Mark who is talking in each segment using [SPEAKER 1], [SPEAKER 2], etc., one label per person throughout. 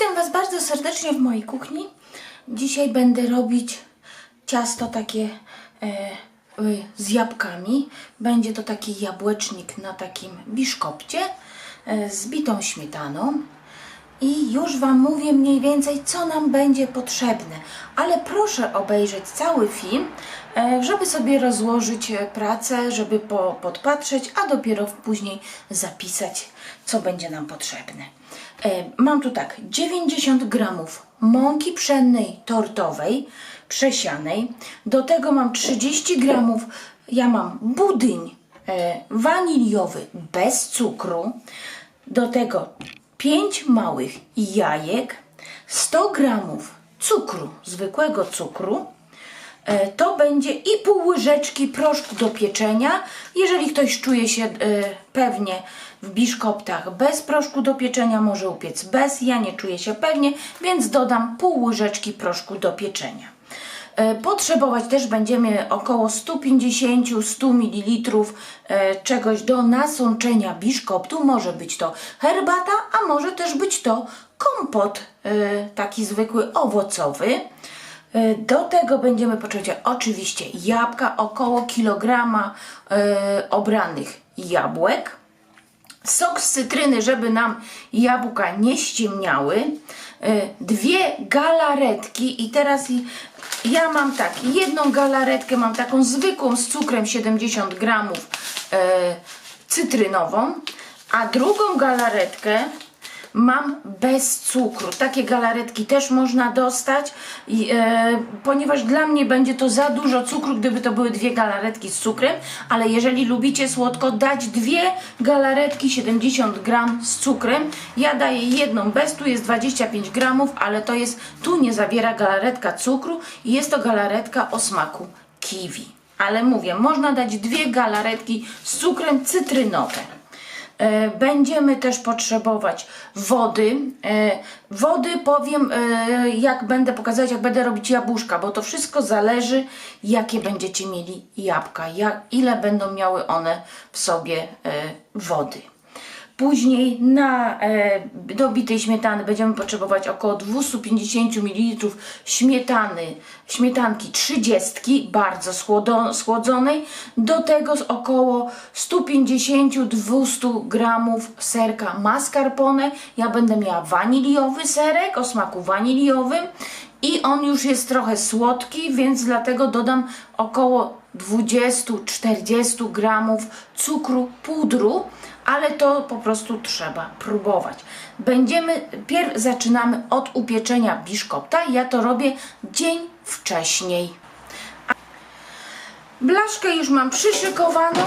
[SPEAKER 1] Witam Was bardzo serdecznie w mojej kuchni. Dzisiaj będę robić ciasto takie e, y, z jabłkami. Będzie to taki jabłecznik na takim biszkopcie e, z bitą śmietaną. I już Wam mówię mniej więcej, co nam będzie potrzebne. Ale proszę obejrzeć cały film, e, żeby sobie rozłożyć e, pracę, żeby po, podpatrzeć, a dopiero później zapisać, co będzie nam potrzebne. E, Mam tu tak, 90 gramów mąki pszennej tortowej, przesianej. Do tego mam 30 gramów, ja mam budyń e, waniliowy bez cukru. Do tego 5 małych jajek, 100 gramów cukru, zwykłego cukru. E, To będzie i pół łyżeczki proszku do pieczenia. Jeżeli ktoś czuje się pewnie w biszkoptach bez proszku do pieczenia, może upiec bez. Ja nie czuję się pewnie, więc dodam pół łyżeczki proszku do pieczenia. E, Potrzebować też będziemy około 150-100 ml e, czegoś do nasączenia biszkoptu. Może być to herbata, a może też być to kompot e, taki zwykły owocowy. Do tego będziemy potrzebować oczywiście jabłka, około kilograma obranych jabłek sok z cytryny, żeby nam jabłka nie ściemniały, y, dwie galaretki i teraz ja mam tak, jedną galaretkę mam taką zwykłą z cukrem 70 gramów y, cytrynową, a drugą galaretkę mam bez cukru. Takie galaretki też można dostać, i, e, ponieważ dla mnie będzie to za dużo cukru, gdyby to były dwie galaretki z cukrem, ale jeżeli lubicie słodko, dać dwie galaretki 70 gram z cukrem. Ja daję jedną bez, tu jest 25 gramów, ale to jest, tu nie zawiera galaretka cukru i jest to galaretka o smaku kiwi. Ale mówię, można dać dwie galaretki z cukrem cytrynowe. E, Będziemy też potrzebować wody. E, Wody powiem, e, jak będę pokazywać, jak będę robić jabłuszka, bo to wszystko zależy, jakie będziecie mieli jabłka, ile będą miały one w sobie wody. Później na e, do bitej śmietany będziemy potrzebować około 250 ml śmietany, śmietanki 30, bardzo schłodo, schłodzonej. Do tego około 150-200 gramów serka mascarpone. Ja będę miała waniliowy serek o smaku waniliowym i on już jest trochę słodki, więc dlatego dodam około 20-40 gramów cukru pudru, ale to po prostu trzeba próbować. Będziemy, pierw zaczynamy od upieczenia biszkopta. Ja to robię dzień wcześniej. Blaszkę już mam przyszykowaną.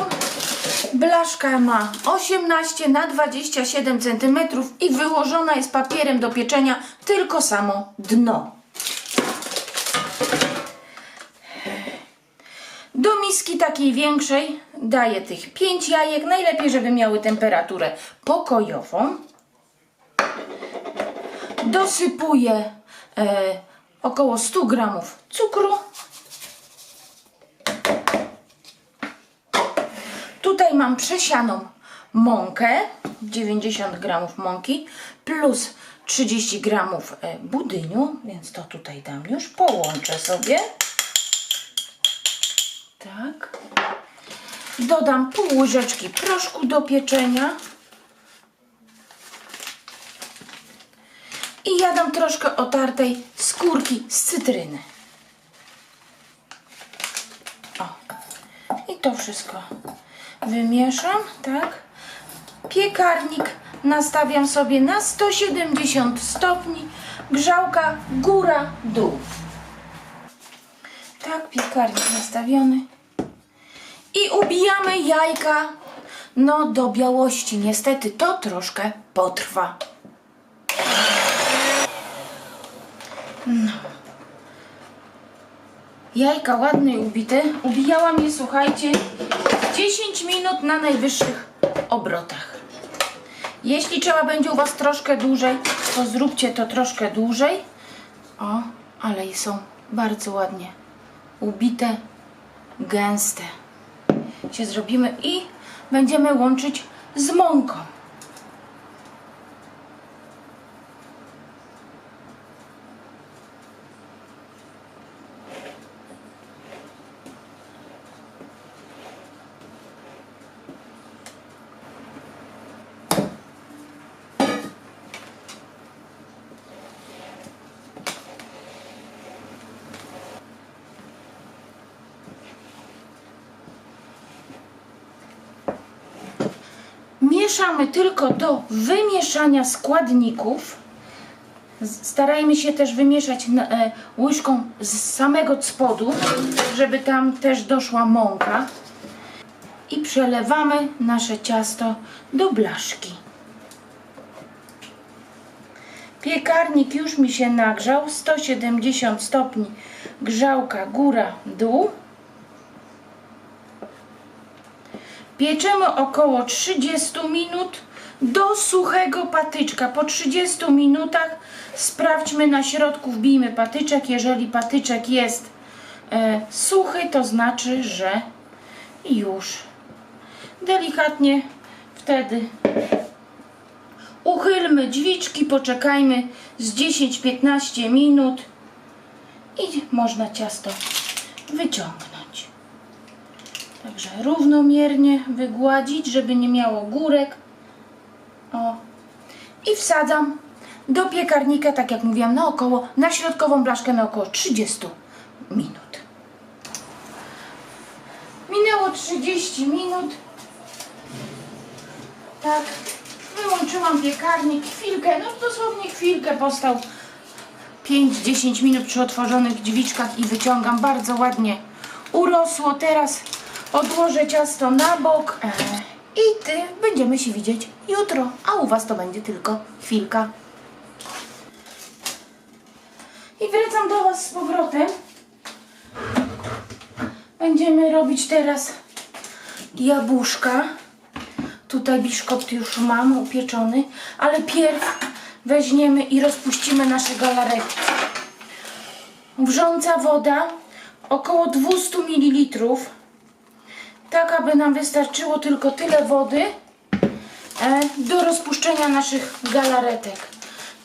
[SPEAKER 1] Blaszka ma 18 na 27 cm i wyłożona jest papierem do pieczenia tylko samo dno. Do miski takiej większej daję tych 5 jajek. Najlepiej, żeby miały temperaturę pokojową. Dosypuję e, około 100 gramów cukru. Tutaj mam przesianą mąkę, 90 gramów mąki, plus 30 gramów e, budyniu, więc to tutaj dam już, połączę sobie. Tak. Dodam pół łyżeczki proszku do pieczenia. I ja dam troszkę otartej skórki z cytryny. O. I to wszystko wymieszam, tak? Piekarnik nastawiam sobie na 170 stopni. Grzałka góra, dół. Tak, piekarnik nastawiony. I ubijamy jajka no do białości. Niestety to troszkę potrwa. No. Jajka ładne i ubite. Ubijałam je, słuchajcie, 10 minut na najwyższych obrotach. Jeśli trzeba będzie u Was troszkę dłużej, to zróbcie to troszkę dłużej. O, ale i są bardzo ładnie ubite, gęste. Zrobimy i będziemy łączyć z mąką. Mieszamy tylko do wymieszania składników. Starajmy się też wymieszać e, łyżką z samego spodu, żeby tam też doszła mąka. I przelewamy nasze ciasto do blaszki. Piekarnik już mi się nagrzał, 170 stopni grzałka góra-dół. Pieczemy około 30 minut do suchego patyczka. Po 30 minutach sprawdźmy na środku, wbijmy patyczek. Jeżeli patyczek jest e, suchy, to znaczy, że już delikatnie wtedy uchylmy drzwiczki, poczekajmy z 10-15 minut i można ciasto wyciągnąć. Także równomiernie wygładzić, żeby nie miało górek. O. I wsadzam do piekarnika, tak jak mówiłam, na około, na środkową blaszkę na około 30 minut. Minęło 30 minut. Tak. Wyłączyłam piekarnik. Chwilkę, no dosłownie chwilkę postał 5-10 minut przy otworzonych drzwiczkach i wyciągam bardzo ładnie urosło. Teraz odłożę ciasto na bok e, i ty będziemy się widzieć jutro, a u was to będzie tylko chwilka. I wracam do was z powrotem. Będziemy robić teraz jabłuszka. Tutaj biszkopt już mam upieczony, ale pierw weźmiemy i rozpuścimy nasze galaretki. Wrząca woda około 200 ml. Tak, aby nam wystarczyło tylko tyle wody e, do rozpuszczenia naszych galaretek.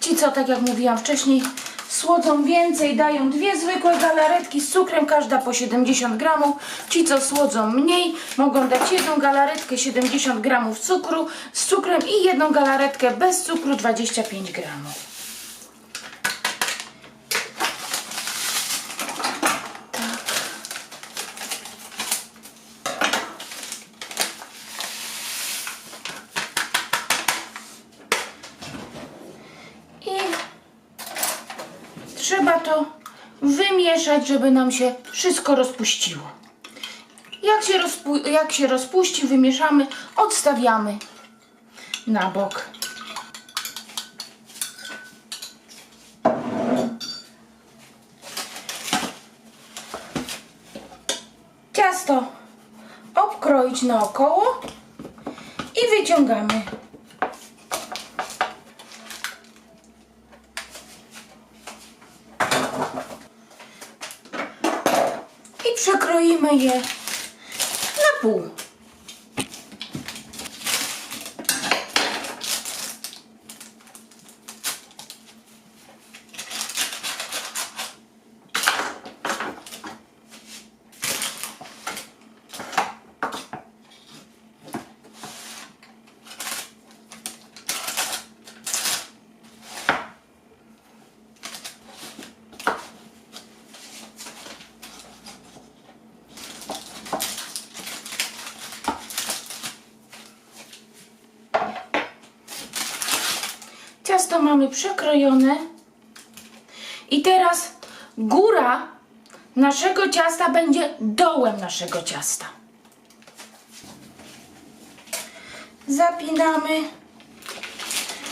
[SPEAKER 1] Ci, co tak jak mówiłam wcześniej, słodzą więcej, dają dwie zwykłe galaretki z cukrem, każda po 70 gramów. Ci, co słodzą mniej, mogą dać jedną galaretkę 70 gramów cukru z cukrem i jedną galaretkę bez cukru 25 gramów. I trzeba to wymieszać, żeby nam się wszystko rozpuściło. Jak się, rozpu- jak się rozpuści, wymieszamy, odstawiamy na bok. Ciasto obkroić naokoło i wyciągamy. i przekroimy je na pół. Ciasto mamy przekrojone. I teraz góra naszego ciasta będzie dołem naszego ciasta. Zapinamy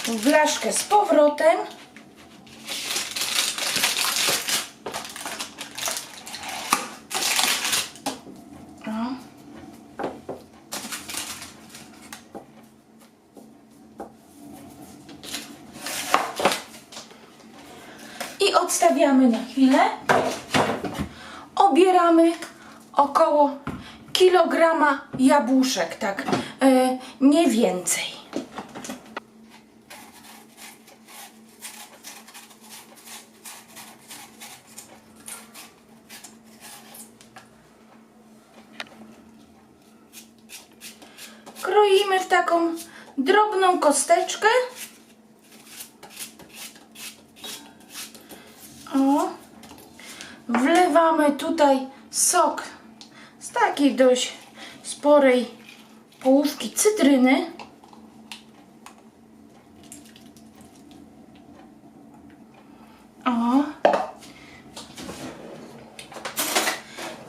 [SPEAKER 1] w z powrotem. I odstawiamy na chwilę. Obieramy około kilograma jabłuszek, tak, e, nie więcej. Kroimy w taką drobną kosteczkę. Wylewamy tutaj sok z takiej dość sporej połówki cytryny. O.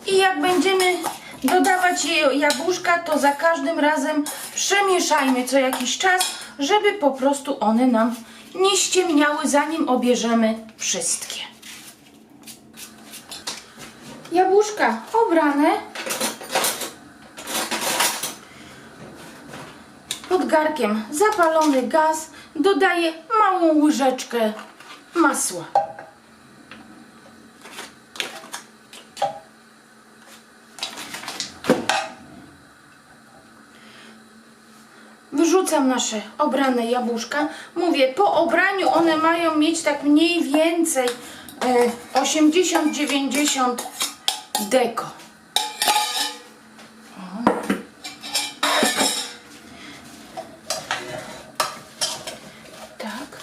[SPEAKER 1] I jak będziemy dodawać jabłuszka, to za każdym razem przemieszajmy co jakiś czas, żeby po prostu one nam nie ściemniały, zanim obierzemy wszystkie. Jabłuszka obrane. Pod garkiem zapalony gaz. Dodaję małą łyżeczkę masła. Wyrzucam nasze obrane jabłuszka. Mówię, po obraniu one mają mieć tak mniej więcej e, 80-90 deko. Tak.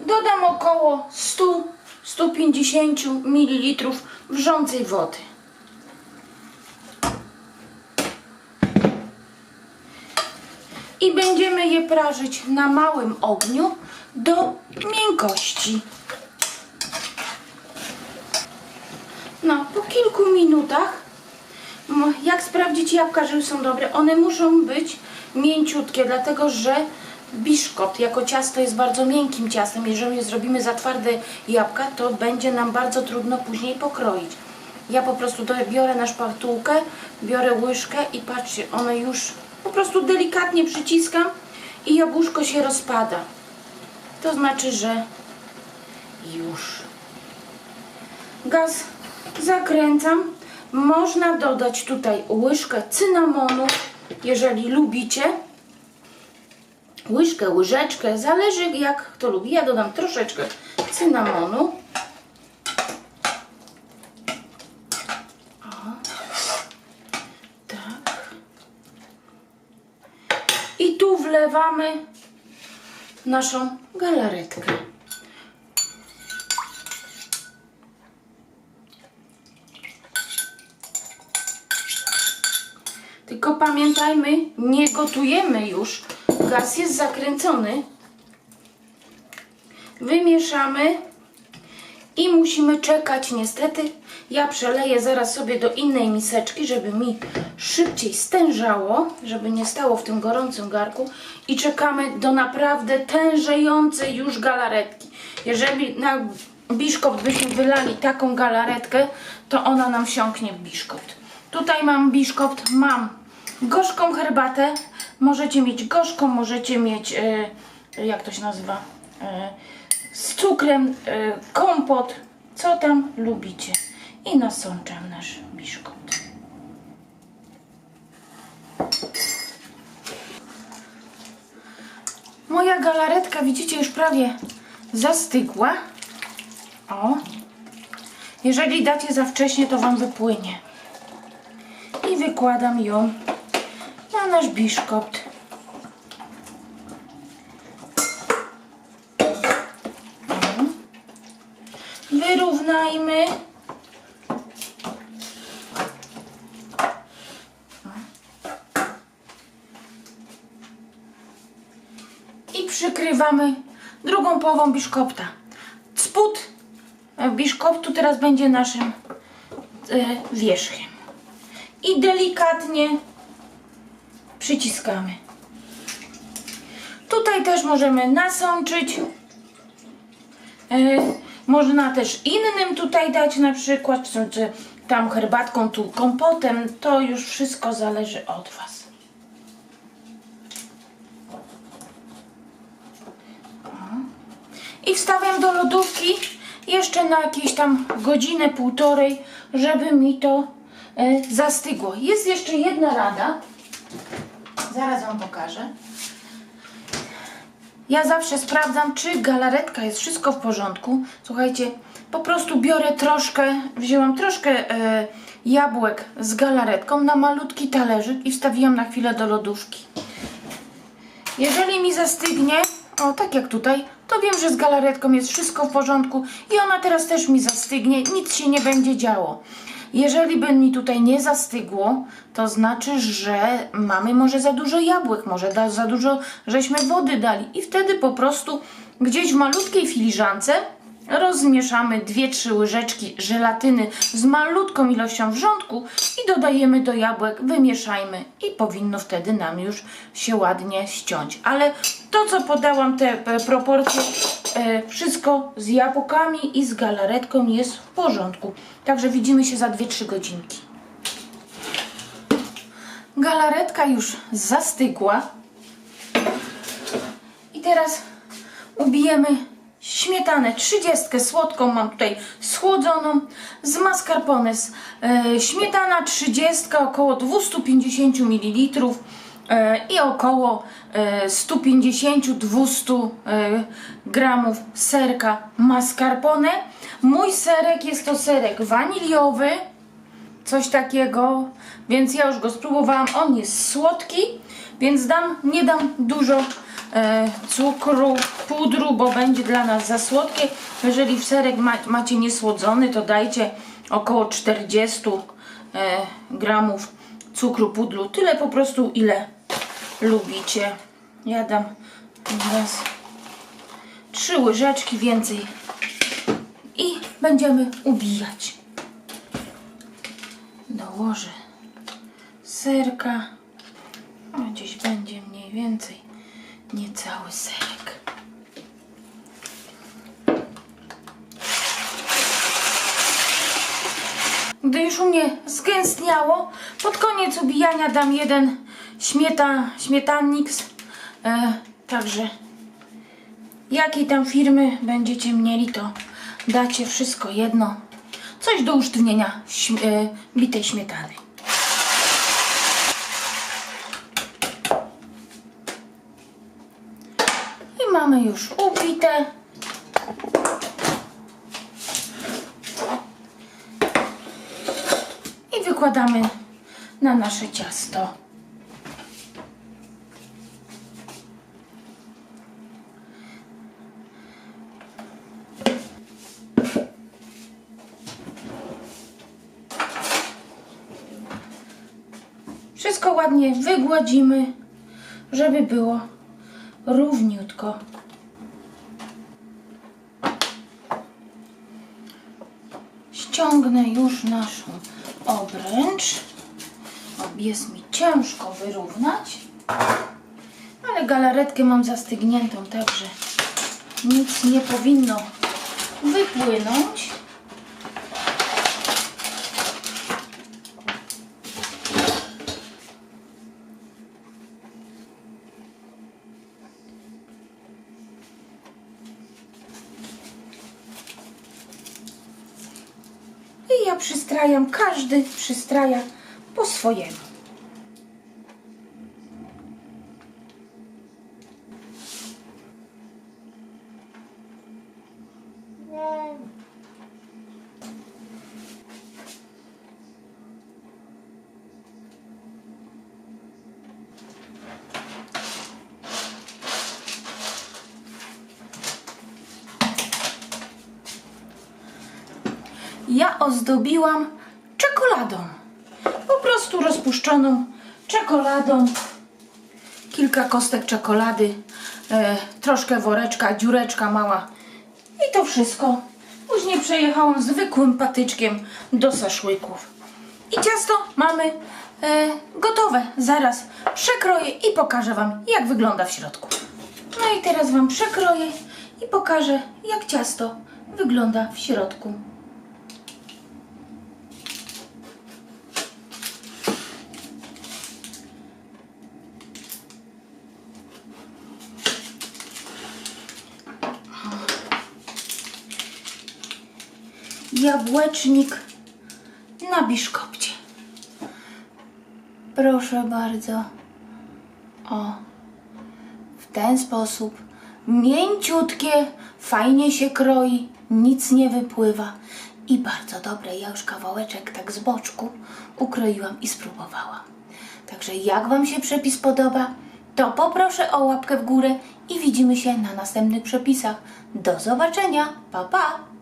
[SPEAKER 1] Dodam około 100-150 ml wrzącej wody. i będziemy je prażyć na małym ogniu do miękkości. No, po kilku minutach, m, jak sprawdzić jabłka, że już są dobre, one muszą być mięciutkie, dlatego że biszkopt jako ciasto jest bardzo miękkim ciastem. Jeżeli je zrobimy za twarde jabłka, to będzie nam bardzo trudno później pokroić. Ja po prostu biorę na szpatułkę, biorę łyżkę i patrzcie, one już po prostu delikatnie przyciskam i jabłuszko się rozpada. To znaczy, że już. Gaz zakręcam. Można dodać tutaj łyżkę cynamonu, jeżeli lubicie. Łyżkę, łyżeczkę, zależy jak kto lubi. Ja dodam troszeczkę cynamonu. Tak. I tu wlewamy naszą galaretkę. Tylko pamiętajmy, nie gotujemy już. Gaz jest zakręcony. Wymieszamy i musimy czekać. Niestety, ja przeleję zaraz sobie do innej miseczki, żeby mi szybciej stężało, żeby nie stało w tym gorącym garku. I czekamy do naprawdę tężejącej już galaretki. Jeżeli na biszkopt byśmy wylali taką galaretkę, to ona nam wsiąknie w biszkopt. Tutaj mam biszkopt, mam gorzką herbatę. Możecie mieć gorzką, możecie mieć, e, jak to się nazywa, e, z cukrem, e, kompot, co tam lubicie. I nasączam nasz biszkopt. Moja galaretka, widzicie, już prawie zastygła. O. Jeżeli dacie za wcześnie, to Wam wypłynie. I wykładam ją na nasz biszkopt. Wyrównajmy. I przykrywamy drugą połową biszkopta. Spód biszkoptu teraz będzie naszym e, wierzchem. I delikatnie przyciskamy. Tutaj też możemy nasączyć. E, można też innym tutaj dać na przykład, czy, tam herbatką, tu kompotem. To już wszystko zależy od Was. I wstawiam do lodówki jeszcze na jakieś tam godzinę, półtorej, żeby mi to zastygło. Jest jeszcze jedna rada. Zaraz Wam pokażę. Ja zawsze sprawdzam, czy galaretka jest wszystko w porządku. Słuchajcie, po prostu biorę troszkę, wzięłam troszkę e, jabłek z galaretką na malutki talerzyk i wstawiłam na chwilę do lodówki. Jeżeli mi zastygnie, o tak jak tutaj, to wiem, że z galaretką jest wszystko w porządku i ona teraz też mi zastygnie, nic się nie będzie działo. Jeżeli by mi tutaj nie zastygło, to znaczy, że mamy może za dużo jabłek, może da, za dużo żeśmy wody dali. I wtedy po prostu gdzieś w malutkiej filiżance rozmieszamy 2-3 łyżeczki żelatyny z malutką ilością wrzątku i dodajemy do jabłek, wymieszajmy i powinno wtedy nam już się ładnie ściąć. Ale to, co podałam, te e, proporcje, e, wszystko z jabłkami i z galaretką jest w porządku. Także widzimy się za 2-3 godzinki. Galaretka już zastygła. I teraz ubijemy śmietanę 30 słodką, mam tutaj schłodzoną, z mascarpone, z, e, śmietana 30 około 250 ml e, i około e, 150-200 e, gramów serka mascarpone. Mój serek jest to serek waniliowy, coś takiego, więc ja już go spróbowałam. On jest słodki, więc dam, nie dam dużo e, cukru, pudru, bo będzie dla nas za słodkie. Jeżeli w serek ma, macie niesłodzony, to dajcie około 40 e, gramów cukru, pudru. Tyle po prostu, ile lubicie. Ja dam teraz trzy łyżeczki więcej i będziemy ubijać dołożę serka. O, gdzieś będzie mniej więcej niecały serek. Gdy już u mnie zgęstniało, pod koniec ubijania dam jeden śmieta, śmietanniks. E, także jakiej tam firmy będziecie mieli, to dacie wszystko jedno. Coś do usztywnienia śm- e, bitej śmietany. I mamy już ubite. I wykładamy na nasze ciasto. Wszystko ładnie wygładzimy, żeby było równiutko. Ściągnę już naszą obręcz. Jest mi ciężko wyrównać, ale galaretkę mam zastygniętą, także nic nie powinno wypłynąć. I ja przystrajam, każdy przystraja po swojemu. ja ozdobiłam prostu rozpuszczoną czekoladą. Kilka kostek czekolady, e, troszkę woreczka, dziureczka mała. I to wszystko. Później przejechałam zwykłym patyczkiem do saszłyków. I ciasto mamy e, gotowe. Zaraz przekroję i pokażę Wam, jak wygląda w środku. No i teraz Wam przekroję i pokażę, jak ciasto wygląda w środku. Jabłecznik na biszkopcie. Proszę bardzo. O, w ten sposób mięciutkie, fajnie się kroi, nic nie wypływa i bardzo dobre. Ja już kawałeczek tak z boczku ukroiłam i spróbowałam. Także jak Wam się przepis podoba, to poproszę o łapkę w górę i widzimy się na następnych przepisach. Do zobaczenia. Pa, pa!